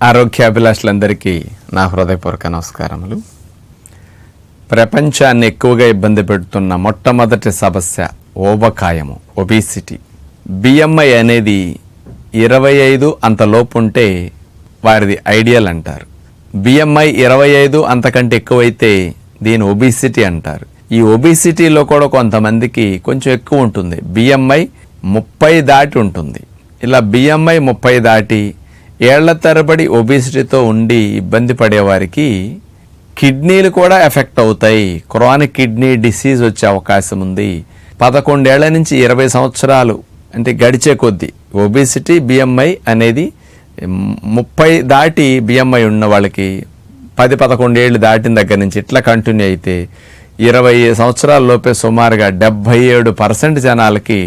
ఆరోగ్యాభిలాషులందరికీ నా హృదయపూర్వక నమస్కారములు. ప్రపంచాన్ని ఎక్కువగా ఇబ్బంది పెడుతున్న మొట్టమొదటి సమస్య ఓబకాయము ఒబిసిటీ. బిఎంఐ అనేది ఇరవై ఐదు అంతలోపు ఉంటే వారిది ఐడియల్ అంటారు. బిఎంఐ ఇరవై ఐదు అంతకంటే ఎక్కువైతే దీని ఒబిసిటీ అంటారు. ఈ ఒబిసిటీలో కూడా కొంతమందికి కొంచెం ఎక్కువ ఉంటుంది. బిఎంఐ ముప్పై దాటి ఉంటుంది. ఇలా బిఎంఐ ముప్పై దాటి ఏళ్ళ తరబడి ఒబిసిటీతో ఉండి ఇబ్బంది పడేవారికి కిడ్నీలు కూడా ఎఫెక్ట్ అవుతాయి. క్రానిక్ కిడ్నీ డిసీజ్ వచ్చే అవకాశం ఉంది. పదకొండేళ్ళ నుంచి ఇరవై సంవత్సరాలు అంటే గడిచే కొద్దీ ఒబిసిటీ బిఎంఐ అనేది ముప్పై దాటి బిఎంఐ ఉన్న వాళ్ళకి పది పదకొండేళ్ళు దాటిన దగ్గర నుంచి ఇట్లా కంటిన్యూ అయితే ఇరవై సంవత్సరాల లోపే సుమారుగా డెబ్భై ఏడు పర్సెంట్ జనాలకి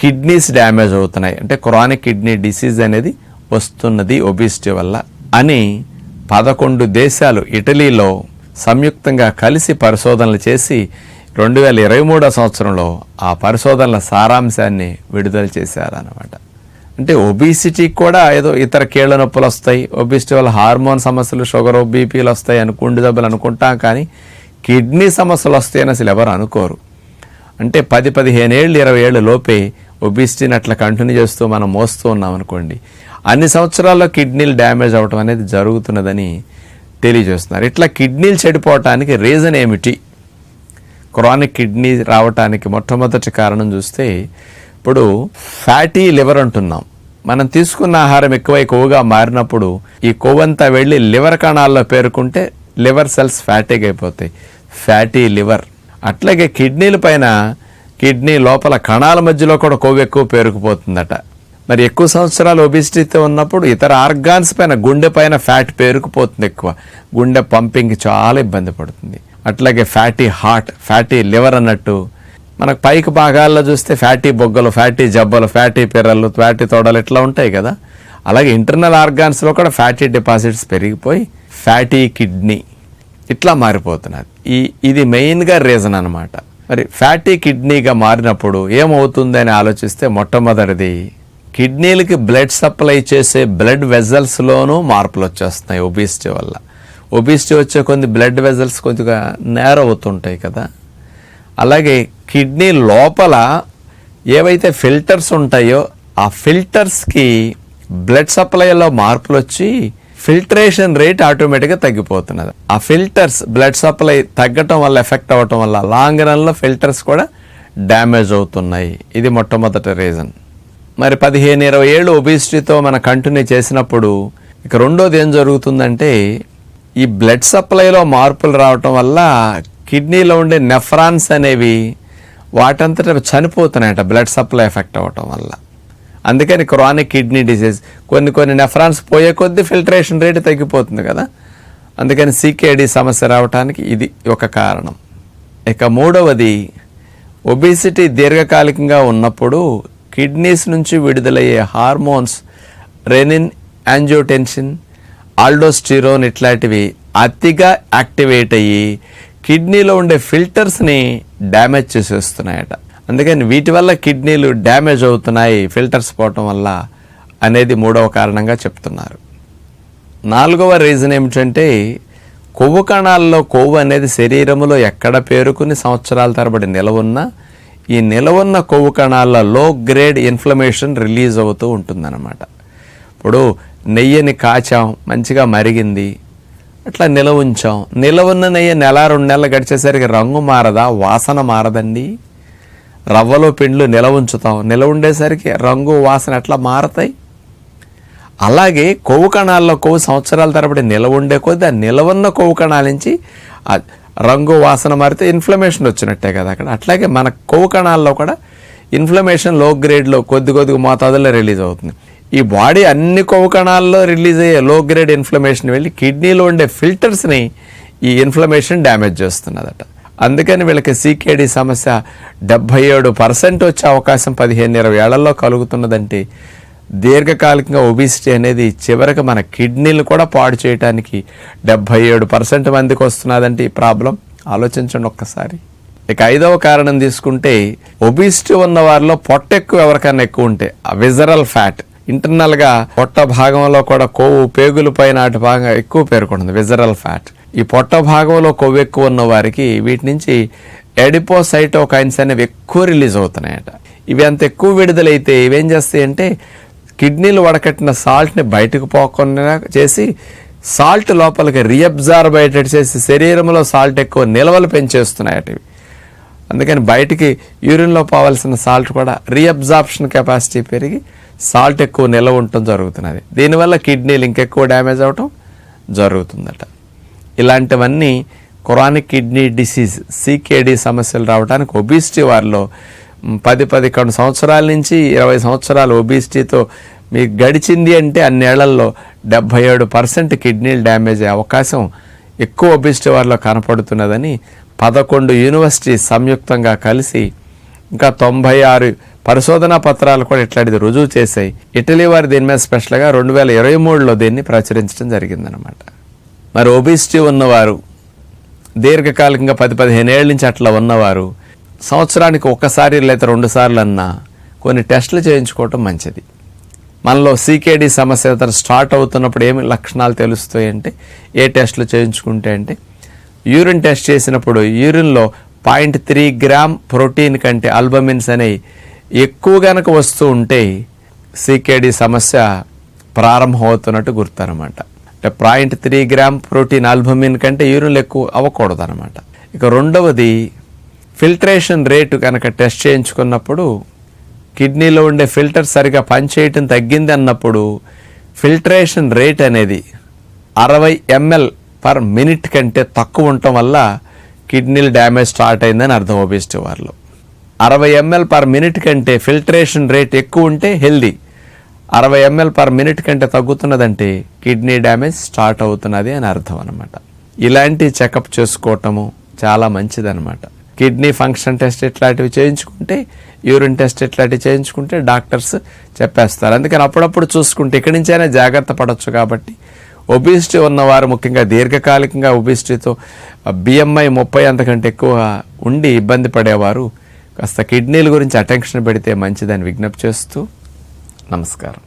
కిడ్నీస్ డ్యామేజ్ అవుతున్నాయి. అంటే క్రానిక్ కిడ్నీ డిసీజ్ అనేది వస్తున్నది ఒబిసిటీ వల్ల అని పదకొండు దేశాలు ఇటలీలో సంయుక్తంగా కలిసి పరిశోధనలు చేసి రెండు వేల ఇరవై మూడో సంవత్సరంలో ఆ పరిశోధనల సారాంశాన్ని విడుదల చేశారన్నమాట. అంటే ఒబిసిటీ కూడా ఏదో ఇతర కీళ్ళ నొప్పులు వస్తాయి ఒబిసిటీ వల్ల హార్మోన్ సమస్యలు షుగర్ బీపీలు వస్తాయి అని గుండె అనుకుంటాం కానీ కిడ్నీ సమస్యలు వస్తాయని అసలు ఎవరు అనుకోరు. అంటే పది పదిహేను ఏళ్ళు ఇరవై ఏళ్ళు లోపే ఒబిసిటీని అట్లా కంటిన్యూ చేస్తూ మనం మోస్తూ ఉన్నాం అనుకోండి అన్ని సంవత్సరాల్లో కిడ్నీలు డ్యామేజ్ అవటం అనేది జరుగుతున్నదని తెలియజేస్తున్నారు. ఇట్లా కిడ్నీలు చెడిపోవటానికి రీజన్ ఏమిటి? క్రానిక్ కిడ్నీ రావటానికి మొట్టమొదటి కారణం చూస్తే ఇప్పుడు ఫ్యాటీ లివర్ అంటున్నాం. మనం తీసుకున్న ఆహారం ఎక్కువై కొవ్వుగా మారినప్పుడు ఈ కొవ్వంతా వెళ్ళి లివర్ కణాల్లో పేరుకుంటే లివర్ సెల్స్ ఫ్యాటీగా అయిపోతాయి. Fatty liver. అట్లాగే కిడ్నీల పైన కిడ్నీ లోపల కణాల మధ్యలో కూడా కొవ్వు ఎక్కువ పేరుకుపోతుందట. మరి ఎక్కువ సంవత్సరాలు ఒబిసిటీతో ఉన్నప్పుడు ఇతర ఆర్గాన్స్ పైన గుండె పైన ఫ్యాట్ పేరుకుపోతుంది ఎక్కువ. గుండె పంపింగ్ చాలా ఇబ్బంది పడుతుంది. అట్లాగే ఫ్యాటీ హార్ట్ ఫ్యాటీ లివర్ అన్నట్టు. మనకు పైకి భాగాల్లో చూస్తే ఫ్యాటీ బొగ్గలు ఫ్యాటీ జబ్బలు ఫ్యాటీ పిర్రలు ఫ్యాటీ తోడలు ఇట్లా ఉంటాయి కదా. అలాగే ఇంటర్నల్ ఆర్గాన్స్లో కూడా ఫ్యాటీ డిపాజిట్స్ పెరిగిపోయి ఫ్యాటీ కిడ్నీ ఇట్లా మారిపోతున్నది. ఈ ఇది మెయిన్గా రీజన్ అనమాట మరి ఫ్యాటీ కిడ్నీగా మారినప్పుడు ఏమవుతుంది అని ఆలోచిస్తే మొట్టమొదటిది కిడ్నీలకి బ్లడ్ సప్లై చేసే బ్లడ్ వెజల్స్లోనూ మార్పులు వచ్చేస్తున్నాయి ఒబిసిటీ వల్ల. ఒబిసిటీ వచ్చే కొన్ని బ్లడ్ వెజల్స్ కొద్దిగా నేర అవుతుంటాయి కదా. అలాగే కిడ్నీ లోపల ఏవైతే ఫిల్టర్స్ ఉంటాయో ఆ ఫిల్టర్స్కి బ్లడ్ సప్లైలో మార్పులు వచ్చి ఫిల్టరేషన్ రేట్ ఆటోమేటిక్గా తగ్గిపోతున్నది. ఆ ఫిల్టర్స్ బ్లడ్ సప్లై తగ్గటం వల్ల ఎఫెక్ట్ అవ్వటం వల్ల లాంగ్ రన్లో ఫిల్టర్స్ కూడా డ్యామేజ్ అవుతున్నాయి. ఇది మొట్టమొదటి రీజన్. మరి పదిహేను ఇరవై ఏళ్ళు ఒబిసిటీతో మన కంటిన్యూ చేసినప్పుడు ఇక రెండోది ఏం జరుగుతుందంటే ఈ బ్లడ్ సప్లైలో మార్పులు రావటం వల్ల కిడ్నీలో ఉండే నెఫ్రాన్స్ అనేవి వాటంతట చనిపోతున్నాయట బ్లడ్ సప్లై ఎఫెక్ట్ అవ్వటం వల్ల. అందుకని క్రానిక్ కిడ్నీ డిసీజ్ కొన్ని కొన్ని నెఫ్రాన్స్ పోయే కొద్దీ ఫిల్టరేషన్ రేట్ తగ్గిపోతుంది కదా. అందుకని సీకేడీ సమస్య రావడానికి ఇది ఒక కారణం. ఇక మూడవది ఒబిసిటీ దీర్ఘకాలికంగా ఉన్నప్పుడు కిడ్నీస్ నుంచి విడుదలయ్యే హార్మోన్స్ రెనిన్ యాంజియోటెన్షన్ ఆల్డోస్టిరోన్ ఇట్లాంటివి అతిగా యాక్టివేట్ అయ్యి కిడ్నీలో ఉండే ఫిల్టర్స్ని డ్యామేజ్ చేసేస్తున్నాయట. అందుకని వీటి వల్ల కిడ్నీలు డ్యామేజ్ అవుతున్నాయి ఫిల్టర్స్ పోవటం వల్ల అనేది మూడవ కారణంగా చెప్తున్నారు. నాలుగవ రీజన్ ఏమిటంటే కొవ్వు కణాల్లో కొవ్వు అనేది శరీరంలో ఎక్కడ పేరుకుని సంవత్సరాల తరబడి నిలవున్నా ఈ నిలవన్న కొవ్వు కణాల్లో లో గ్రేడ్ ఇన్ఫ్లమేషన్ రిలీజ్ అవుతూ ఉంటుందన్నమాట. ఇప్పుడు నెయ్యిని కాచాం మంచిగా మరిగింది అట్లా నిలవ ఉంచాం. నిలవన్న నెయ్యి నెల రెండు నెలలు గడిచేసరికి రంగు మారదా వాసన మారదండి. రవ్వలో పిండ్లు నిలవ ఉంచుతాం. నిలవ ఉండేసరికి రంగు వాసన ఎట్లా మారతాయి? అలాగే కొవ్వు కణాల్లో కొవ్వు సంవత్సరాల తరబడి నిలవ ఉండే కొద్ది ఆ నిలవన్న కొవ్వు కణాల నుంచి రంగు వాసన మారితే ఇన్ఫ్లమేషన్ వచ్చినట్టే కదా అక్కడ. అట్లాగే మన కొవ్వు కణాల్లో కూడా ఇన్ఫ్లమేషన్లో గ్రేడ్లో కొద్ది కొద్దిగా మోతాదులో రిలీజ్ అవుతుంది. ఈ బాడీ అన్ని కొవ్వు కణాల్లో రిలీజ్ అయ్యే లో గ్రేడ్ ఇన్ఫ్లమేషన్ వెళ్ళి కిడ్నీలో ఉండే ఫిల్టర్స్ని ఈ ఇన్ఫ్లమేషన్ డ్యామేజ్ చేస్తున్నదట. అందుకని వీళ్ళకి సీకేడి సమస్య డెబ్భై ఏడు పర్సెంట్ వచ్చే అవకాశం పదిహేను ఇరవై ఏళ్ళలో కలుగుతున్నదంటే దీర్ఘకాలికంగా ఒబిసిటీ అనేది చివరికి మన కిడ్నీలు కూడా పాడు చేయడానికి డెబ్భై ఏడు పర్సెంట్ మందికి వస్తున్నదంటే ఈ ప్రాబ్లం. ఆలోచించండి ఒక్కసారి. ఇక ఐదవ కారణం తీసుకుంటే ఒబిసిటీ ఉన్న వారిలో పొట్ట ఎక్కువ ఎవరికైనా ఎక్కువ ఉంటే విజరల్ ఫ్యాట్ ఇంటర్నల్గా పొట్ట భాగంలో కూడా కొవ్వు పేగుల పైన అటు భాగం ఎక్కువ పేర్కొంటుంది విజరల్ ఫ్యాట్ ఈ పొట్ట భాగంలో కొవ్వు ఎక్కువ ఉన్న వారికి వీటి నుంచి ఎడిపోసైటోకైన్స్ అనేవి ఎక్కువ రిలీజ్ అవుతున్నాయట. ఇవి అంత ఎక్కువ విడుదలైతే ఇవేం చేస్తాయి అంటే కిడ్నీలు వడకట్టిన సాల్ట్ని బయటకు పోకుండా చేసి సాల్ట్ లోపలికి రీఅబ్జార్బ్ అయ్యేటట్టు చేసి శరీరంలో సాల్ట్ ఎక్కువ నిల్వలు పెంచేస్తున్నాయి అందుకని బయటికి యూరిన్లో పోవాల్సిన సాల్ట్ కూడా రీఅబ్జార్ప్షన్ కెపాసిటీ పెరిగి సాల్ట్ ఎక్కువ నిల్వ ఉండటం జరుగుతున్నది. దీనివల్ల కిడ్నీలు ఇంకెక్కువ డ్యామేజ్ అవటం జరుగుతుందట. ఇలాంటివన్నీ క్రానిక్ కిడ్నీ డిసీజ్ సికేడి సమస్యలు రావడానికి ఒబిసిటీ వారిలో పది పది పదకొండు సంవత్సరాల నుంచి ఇరవై సంవత్సరాలు ఒబిసిటీతో మీకు గడిచింది అంటే అన్నేళ్ళలో డెబ్భై ఏడు పర్సెంట్ కిడ్నీలు డ్యామేజ్ అయ్యే అవకాశం ఎక్కువ ఒబిసిటీ వారిలో కనపడుతున్నదని పదకొండు యూనివర్సిటీ సంయుక్తంగా కలిసి ఇంకా తొంభై ఆరు పరిశోధనా పత్రాలు కూడా ఇట్లాంటిది రుజువు చేశాయి. ఇటలీ వారు దీని మీద స్పెషల్గా రెండు వేల ఇరవై మూడులో దీన్ని ప్రచురించడం జరిగిందనమాట మరి ఒబిసిటీ ఉన్నవారు దీర్ఘకాలికంగా పది పదిహేను ఏళ్ళ నుంచి అట్లా ఉన్నవారు సంవత్సరానికి ఒకసారి లేదా రెండు సార్లు అన్నా కొన్ని టెస్టులు చేయించుకోవటం మంచిది. మనలో సీకేడి సమస్య అతను స్టార్ట్ అవుతున్నప్పుడు ఏమి లక్షణాలు తెలుస్తాయి అంటే ఏ టెస్ట్లు చేయించుకుంటే అంటే యూరిన్ టెస్ట్ చేసినప్పుడు యూరిన్లో పాయింట్ త్రీ గ్రామ్ ప్రోటీన్ కంటే అల్బమిన్స్ అనేవి ఎక్కువ గనక వస్తూ ఉంటే సీకేడి సమస్య ప్రారంభం అవుతున్నట్టు గుర్తనమాట. అంటే point three gram protein albumin కంటే యూరిన్లు ఎక్కువ అవ్వకూడదు అనమాట ఇక రెండవది ఫిల్టరేషన్ రేటు కనుక టెస్ట్ చేయించుకున్నప్పుడు కిడ్నీలో ఉండే ఫిల్టర్ సరిగా పనిచేయటం తగ్గింది అన్నప్పుడు ఫిల్టరేషన్ రేట్ అనేది అరవై ఎంఎల్ పర్ మినిట్ కంటే తక్కువ ఉండటం వల్ల కిడ్నీలు డ్యామేజ్ స్టార్ట్ అయిందని అర్థం ఒబిసిటీ వారిలో. అరవై ఎంఎల్ పర్ మినిట్ కంటే ఫిల్టరేషన్ రేట్ ఎక్కువ ఉంటే హెల్దీ. అరవై ఎంఎల్ పర్ మినిట్ కంటే తగ్గుతున్నదంటే కిడ్నీ డ్యామేజ్ స్టార్ట్ అవుతున్నది అని అర్థం అనమాట ఇలాంటి చెకప్ చేసుకోవటము చాలా మంచిదనమాట కిడ్నీ ఫంక్షన్ టెస్ట్ ఇట్లాంటివి చేయించుకుంటే యూరిన్ టెస్ట్ ఇట్లాంటివి చేయించుకుంటే డాక్టర్స్ చెప్పేస్తారు. అందుకని అప్పుడప్పుడు చూసుకుంటే ఇక్కడి నుంచైనా జాగ్రత్త పడవచ్చు కాబట్టి ఒబిసిటీ ఉన్నవారు ముఖ్యంగా దీర్ఘకాలికంగా ఒబిసిటీతో బిఎంఐ ముప్పై అంతకంటే ఎక్కువ ఉండి ఇబ్బంది పడేవారు కాస్త కిడ్నీల గురించి అటెన్షన్ పెడితే మంచిదని విజ్ఞప్తి చేస్తూ నమస్కారం.